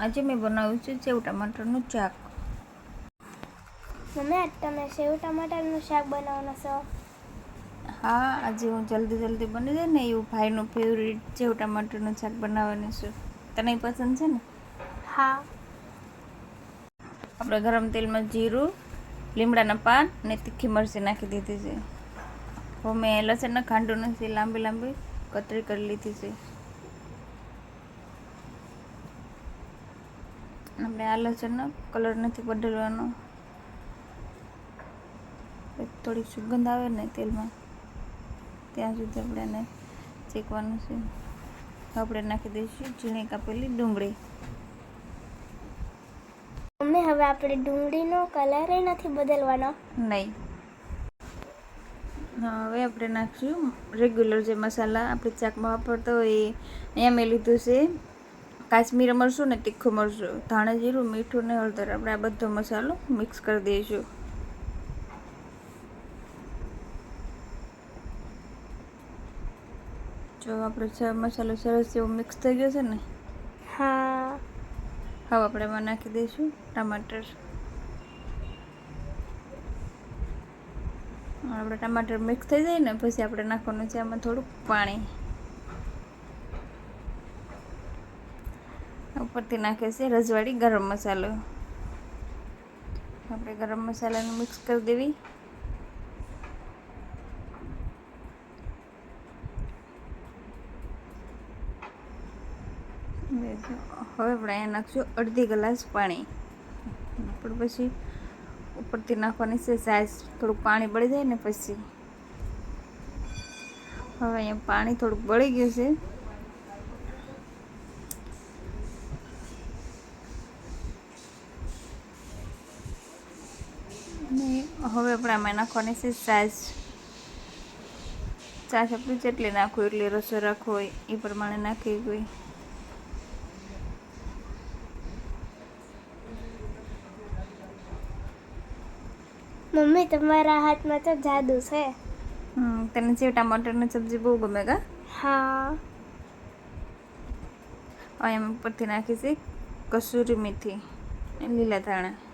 આજે મેં બનાવ્યું છે સેવ ટમાટરનું શાક. મમ્મી આજ તમે સેવ ટમાટરનું શાક બનાવવાનો છો? હા આજે હું જલ્દી જલ્દી બની જાય ને એવું ભાઈનું ફેવરિટ સેવ ટમાટરનું શાક બનાવવાનું છું. તને પસંદ છે ને? હા. આપણે ગરમ તેલમાં જીરું લીમડાના પાન અને તીખી મરચી નાખી દીધી છે. હવે મેં લસણના ખાંડો નથી લાંબી લાંબી કતરી કરી લીધી છે. આપણે આ કલર નથી બદલવાનો. થોડીક સુગંધ આવે ને તેલમાં ત્યાં સુધી આપણે એને શેકવાનું છે. આપણે નાખી દઈશું ઝીણી કાપેલી ડુંગળી. મમ્મી હવે આપણે ડુંગળીનો કલર નથી બદલવાનો. નહીં. હવે આપણે નાખશું રેગ્યુલર જે મસાલા આપણે ચાકમાં વાપરતા હોય એ અહીંયા મેં લીધું છે. કાશ્મીરી મરચું ને તીખું મરચું ધાણા જીરું મીઠું ને હળદર. આપણે આ બધો મસાલો મિક્સ કરી દઈશું. જો આપણો મસાલો સરસ જેવો મિક્સ થઈ ગયો છે ને? હા. હવે આપણે એમાં નાખી દઈશું ટમાટર. આપણે ટમાટર મિક્સ થઈ જાય ને પછી આપણે નાખવાનું છે આમાં થોડુંક પાણી. ઉપરથી નાખે છે રજવાડી ગરમ મસાલો. આપણે ગરમ મસાલાને મિક્સ કરી દેવી. હવે આપણે અહીંયા નાખશું અડધી ગ્લાસ પાણી. આપણે પછી ઉપરથી નાખવાની છે સાઈઝ. થોડુંક પાણી બળી જાય ને પછી. હવે અહીંયા પાણી થોડુંક બળી ગયું છે. હવે આપણે આમાં નાખવાની છે સાઈઝ. છાશ આપણે જેટલી નાખવું એટલી રસો રાખવો હોય એ પ્રમાણે નાખી ગઈ મમ્મી તમારા હાથમાં તો જાદુ છે. હમ, તને સેવ ટમાટરની સબ્જી બહુ ગમે કા? હા. હવે એમ ઉપરથી નાખી છે કસૂરી મેથી લીલા ધાણા.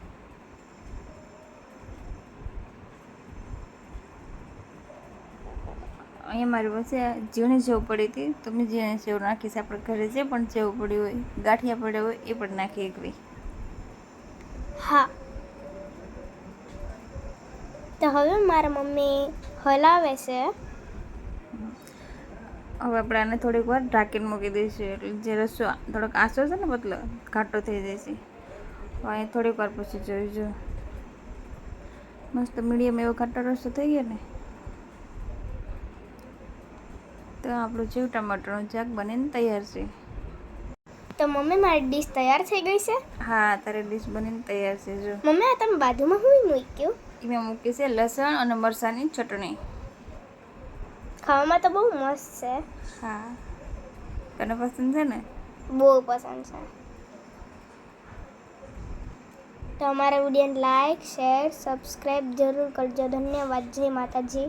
અહીંયા મારી પાસે ઝીણી સેવ પડી હતી. તો મેં ઝીણી જેવું નાખી છે. આપણે ઘરે જે પણ જેવું પડ્યું હોય ગાંઠિયા પડ્યા હોય એ પણ નાખી એકવી. હા. તો હવે મારા મમ્મી હલાવે છે. હવે આપણે આને થોડીક વાર ઢાંકીને મૂકી દઈશું. એટલે જે રસો થોડોક આસો છે ને મતલબ ઘાટો થઈ જશે હવે અહીંયા થોડીક વાર પછી જોઈજો. મસ્ત મીડિયમ એવો ઘાટો રસો થઈ ગયો ને. તો આપણું જીવ ટમાટરનું શાક બનીને તૈયાર છે. તો મમ્મી મારી ડીશ તૈયાર થઈ ગઈ છે? હા તારે ડીશ બનીને તૈયાર છે જો. મમ્મી આ તમે બાજુમાં હું મૂક્યું? મેં મૂકી છે લસણ અને મરસાની ચટણી. ખાવામાં તો બહુ મસ્ત છે. હા. તને પસંદ છે ને? બહુ પસંદ છે. તો અમારા વિડીયોને લાઈક શેર સબસ્ક્રાઈબ જરૂર કરજો. ધન્યવાદ જય માતાજી.